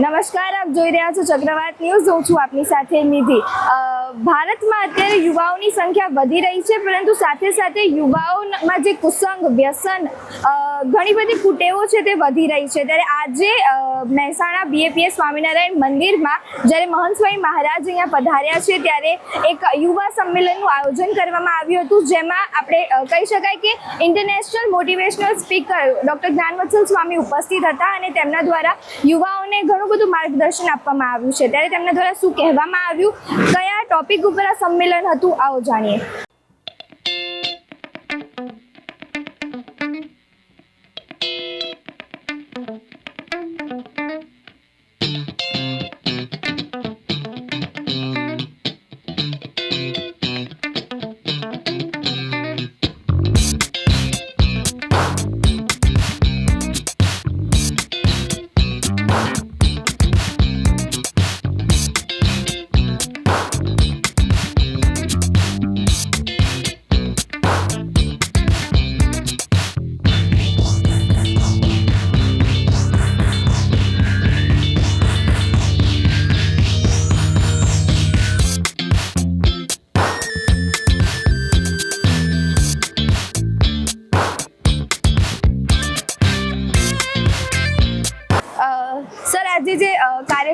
નમસ્કાર, આપ જોઈ રહ્યા છો ચક્રવાત ન્યૂઝ. હું છું આપની સાથે નિધિ. ભારતમાં અત્યારે યુવાઓની સંખ્યા વધી રહી છે, પરંતુ સાથે સાથે યુવાઓમાં જે કુસંગ, વ્યસન ઘણી બધી કુટેવો છે તે વધી રહી છે. ત્યારે આજે મહેસાણા બીએપીએસ સ્વામિનારાયણ મંદિરમાં જ્યારે મહંત સ્વામી મહારાજ અહીંયા પધાર્યા છે, ત્યારે એક યુવા સંમેલનનું આયોજન કરવામાં આવ્યું હતું, જેમાં આપણે કહી શકાય કે international motivational speaker doctor Gyanvatsal Swami ઉપસ્થિત હતા અને તેમના દ્વારા યુવાઓને ઘણું બધું માર્ગદર્શન આપવામાં આવ્યું છે. ત્યારે તેમના દ્વારા શું કહેવામાં આવ્યું? કયા ટોપિક ઉપર આ સંમેલન હતું? આવો જાણીએ.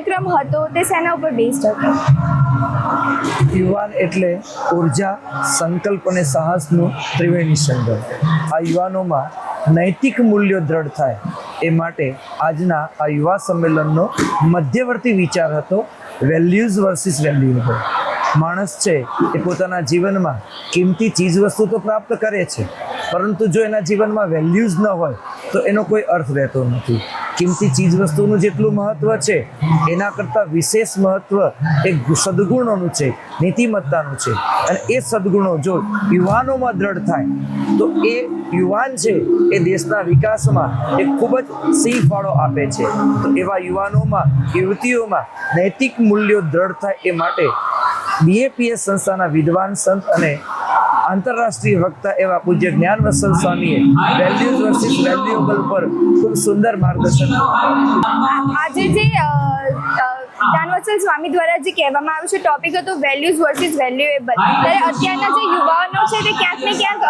કાર્યક્રમ હતો તે સેના ઉપર બેસ્ડ હતો. યુવાન એટલે ઊર્જા, સંકલ્પ અને સાહસનું ત્રિવેણી સંગમ. આ યુવાનોમાં નૈતિક મૂલ્યો દ્રઢ થાય એ માટે આજના આ યુવા સંમેલનનો મધ્યવર્તી વિચાર હતો વેલ્યુઝ વર્સિસ વેલ્યુએબલ માણસ છે એ પોતાના જીવનમાં કિંમતી ચીજવસ્તુ તો પ્રાપ્ત કરે છે, પરંતુ જો એના જીવનમાં વેલ્યુઝ ન હોય, તો એનો કોઈ અર્થ રહેતો નથી. કિંમતી ચીજ વસ્તુનું જેટલું મહત્વ છે, એના કરતાં વિશેષ મહત્વ એ સદગુણોનું છે, નીતિમત્તાનું છે. અને એ સદગુણો જો યુવાનોમાં દ્રઢ થાય, તો એ યુવાન છે, એ દેશના વિકાસમાં એ ખૂબ જ સિંહ ફાળો આપે છે. તો એવા યુવાનોમાં, યુવતીઓમાં નૈતિક મૂલ્યો દ્રઢ થાય એ માટે બીએપીએસ સંસ્થાના વિદ્વાન સંત અને આંતરરાષ્ટ્રીય વક્તા એવા પૂજ્ય જ્ઞાન વસલ સ્વામીએ વેલ્યુઝ વર્સિસ વેલ્યુએબલ પર ખૂબ સુંદર માર્ગદર્શન આજે જે જ્ઞાનવત્સલ સ્વામી દ્વારા જે કહેવામાં આવ્યું છે ટોપિક હતો વેલ્યુઝ વર્સિસ વેલ્યુએબલ ત્યારે અત્યારના જે યુવાનો છે તે ક્યાંક ને ક્યાંક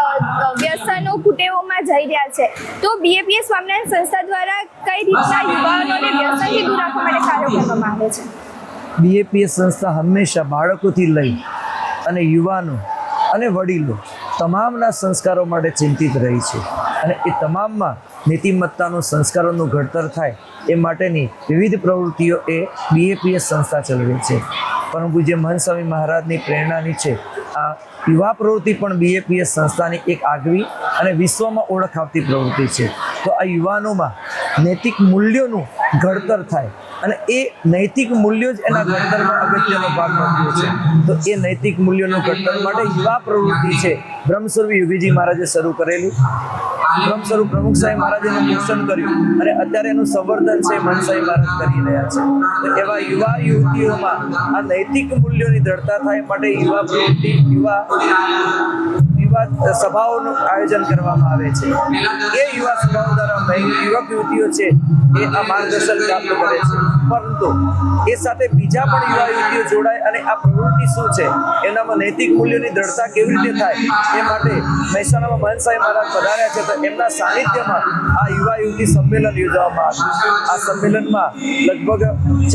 વ્યસનો કુટેવોમાં જઈ રહ્યા છે. તો બીએપીએસ સ્વામિનારાયણ સંસ્થા દ્વારા કઈ રીતના યુવાનોને વ્યસનથી દૂર રાખવા માટે કાર્યો કરવામાં આવે છે? બીએપીએસ સંસ્થા હંમેશા બાળકોથી લઈ અને યુવાનો અને વડીલો તમામના સંસ્કારો માટે ચિંતિત રહી છે અને એ તમામમાં નીતિમત્તાનું સંસ્કારોનું ઘડતર થાય એ માટેની વિવિધ પ્રવૃત્તિઓ એ બીએપીએસ સંસ્થા ચલાવે છે. પરમ પૂજ્ય મહંત મહારાજની પ્રેરણાની છે, આ યુવા પ્રવૃત્તિ પણ બીએપીએસ સંસ્થાની એક આગવી અને વિશ્વમાં ઓળખ આવતી પ્રવૃત્તિ છે. તો આ યુવાનોમાં નૈતિક મૂલ્યોનું ઘડતર થાય અને એ નૈતિક મૂલ્યો જ એના ઘડતરમાં અગત્યનો ભાગ ભજવે છે. તો એ નૈતિક મૂલ્યોનું ઘડતર માટે યુવા પ્રવૃત્તિ છે. બ્રહ્મસ્વરૂપ યોગીજી મહારાજે શરૂ કરેલી. બ્રહ્મસ્વરૂપ પ્રમુખ સાહેબ મહારાજે એનું પોષણ કર્યું. અને અત્યારે એનું સંવર્ધન છે મનસાઈ મહારાજ કરી રહ્યા છે. તો એવા યુવા યુવતીઓમાં આ નૈતિક મૂલ્યોની દ્રઢતા થાય માટે યુવા પ્રવૃત્તિ, યુવા યુવા સભાઓનું આયોજન કરવામાં આવે છે. એ યુવા યુવક યુવતીઓ છે, એ આ માર્ગદર્શન પ્રાપ્ત કરે છે. પરંતુ એ સાથે બીજા પણ યુવા યુવતીઓ જોડાય અને આ પ્રવૃત્તિ શું છે, એનામાં નૈતિક મૂલ્યોની દ્રઢતા કેવી રીતે થાય, એ માટે મહેસાણામાં મહંત સાહેબ મહારાજ પધાર્યા છે, તો એમના સાનિધ્યમાં આ યુવા યુવતી સંમેલન યોજવામાં આવ્યું. આ સંમેલનમાં લગભગ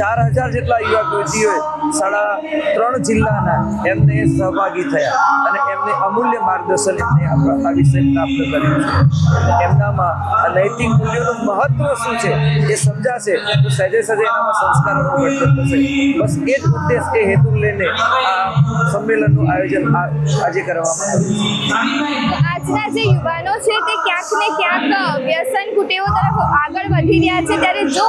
ચાર હજાર જેટલા યુવા યુવતીઓએ સાડા ત્રણ જિલ્લાના એમને સહભાગી થયા અને એમને અમૂલ્ય માર્ગદર્શન એમને આ વિષય પ્રાપ્ત કર્યું છે. એમનામાં આ નૈતિક મૂલ્યોનું મહત્વ શું છે એ સમજાશે તો સહેજે સહેજે એનામાં સંસ્કારોનું થશે. બસ એ જ ઉદ્દેશ એ હેતુ લઈને આ સંમેલનનું આયોજન આજે કરવામાં આવ્યું આજના જે યુવાનો છે તે ક્યાંક ને ક્યાંક વ્યસન કુટેવો તરફ આગળ વધી રહ્યા છે. ત્યારે જો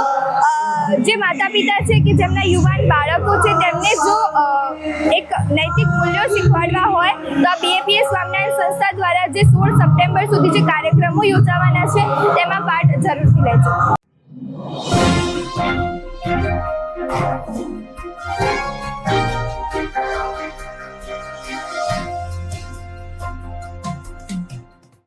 જે માતા પિતા છે કે જેમના યુવાન બાળકો છે તેમને જો એક નૈતિક મૂલ્યો શીખવાડવા હોય, તો આ બીએપીએસ સ્વામિનારાયણ સંસ્થા દ્વારા જે સોળ સપ્ટેમ્બર સુધી જે કાર્યક્રમો યોજાવાના છે તેમાં પાર્ટ જરૂરથી લેજો.